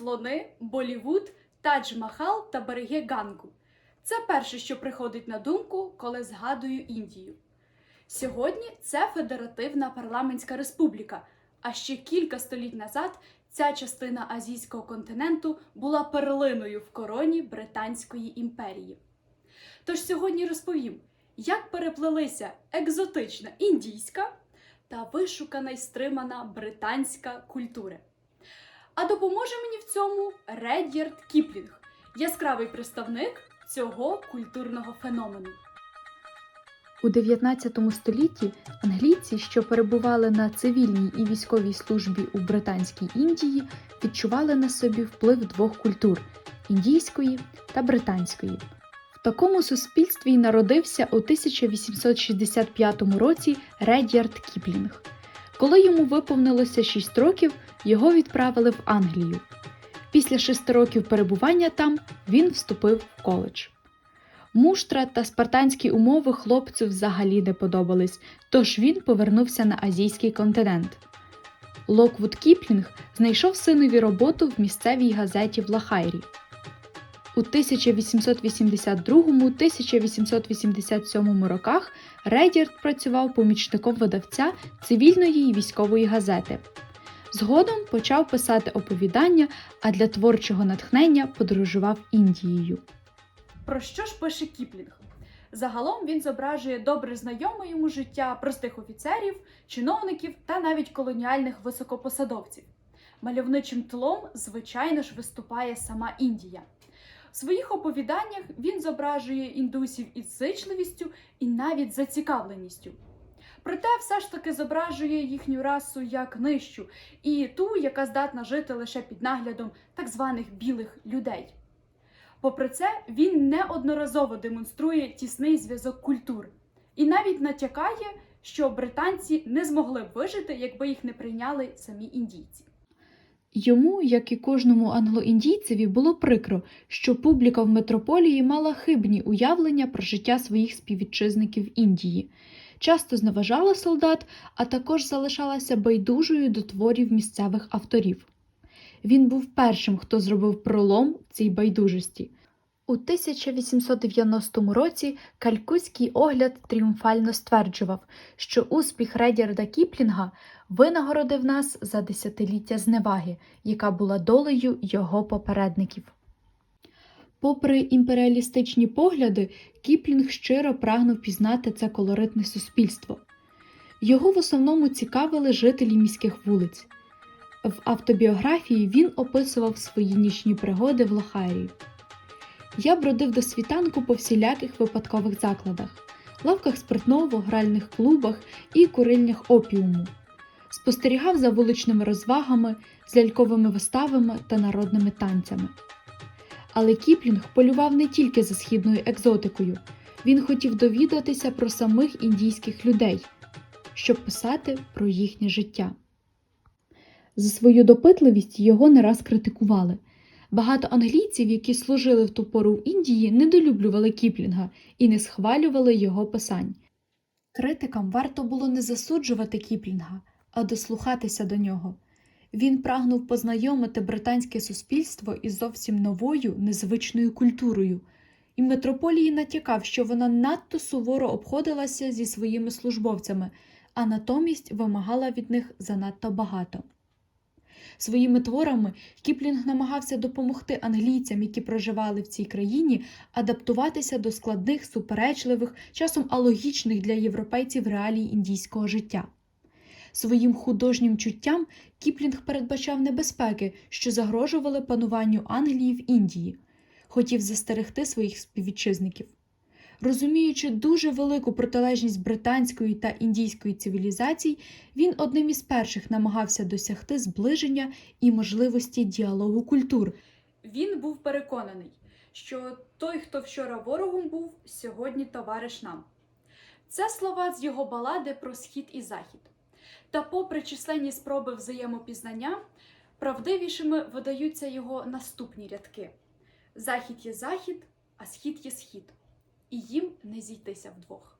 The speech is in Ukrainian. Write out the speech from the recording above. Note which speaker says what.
Speaker 1: слони, Болівуд, Тадж-Махал та береги Гангу. Це перше, що приходить на думку, коли згадую Індію. Сьогодні це Федеративна парламентська республіка, а ще кілька століть назад ця частина азійського континенту була перлиною в короні Британської імперії. Тож сьогодні розповім, як переплелися екзотична індійська та вишукана й стримана британська культури. А допоможе мені в цьому Редярд Кіплінг, яскравий представник цього культурного феномену.
Speaker 2: У 19 столітті англійці, що перебували на цивільній і військовій службі у Британській Індії, відчували на собі вплив двох культур індійської та британської. В такому суспільстві й народився у 1865 році Редярд Кіплінг. Коли йому виповнилося 6 років, його відправили в Англію. Після шести років перебування там він вступив в коледж. Муштра та спартанські умови хлопцю взагалі не подобались, тож він повернувся на азійський континент. Локвуд Кіплінг знайшов синові роботу в місцевій газеті в Лахайрі. У 1882-1887 роках Редярд працював помічником видавця цивільної і військової газети. Згодом почав писати оповідання, а для творчого натхнення подорожував Індією.
Speaker 1: Про що ж пише Кіплінг? Загалом він зображує добре знайоме йому життя простих офіцерів, чиновників та навіть колоніальних високопосадовців. Мальовничим тлом, звичайно ж, виступає сама Індія. В своїх оповіданнях він зображує індусів із зичливістю і навіть зацікавленістю. Проте все ж таки зображує їхню расу як нижчу і ту, яка здатна жити лише під наглядом так званих білих людей. Попри це, він неодноразово демонструє тісний зв'язок культур і навіть натякає, що британці не змогли б вижити, якби їх не прийняли самі індійці.
Speaker 2: Йому, як і кожному англоіндійцеві, було прикро, що публіка в метрополії мала хибні уявлення про життя своїх співвітчизників Індії, часто зневажала солдат, а також залишалася байдужою до творів місцевих авторів. Він був першим, хто зробив пролом цій байдужості. У 1890 році Калькутський огляд тріумфально стверджував, що успіх Редярда Кіплінга винагородив нас за десятиліття зневаги, яка була долею його попередників. Попри імперіалістичні погляди, Кіплінг щиро прагнув пізнати це колоритне суспільство. Його в основному цікавили жителі міських вулиць. В автобіографії він описував свої нічні пригоди в Лохарі. Я бродив до світанку по всіляких випадкових закладах, лавках спиртного, гральних клубах і курильнях опіуму. Спостерігав за вуличними розвагами, з ляльковими виставами та народними танцями. Але Кіплінг полював не тільки за східною екзотикою, він хотів довідатися про самих індійських людей, щоб писати про їхнє життя. За свою допитливість його не раз критикували. Багато англійців, які служили в ту пору в Індії, недолюблювали Кіплінга і не схвалювали його писань. Критикам варто було не засуджувати Кіплінга, а дослухатися до нього. Він прагнув познайомити британське суспільство із зовсім новою незвичною культурою, і метрополії натякав, що вона надто суворо обходилася зі своїми службовцями, а натомість вимагала від них занадто багато. Своїми творами Кіплінг намагався допомогти англійцям, які проживали в цій країні, адаптуватися до складних, суперечливих, часом алогічних для європейців реалій індійського життя. Своїм художнім чуттям Кіплінг передбачав небезпеки, що загрожували пануванню Англії в Індії, хотів застерегти своїх співвітчизників. Розуміючи дуже велику протилежність британської та індійської цивілізацій, він одним із перших намагався досягти зближення і можливості діалогу культур.
Speaker 1: Він був переконаний, що той, хто вчора ворогом був, сьогодні товариш нам. Це слова з його балади про схід і захід. Та, попри численні спроби взаємопізнання, правдивішими видаються його наступні рядки: Захід є захід, а схід є схід, і їм не зійтися вдвох.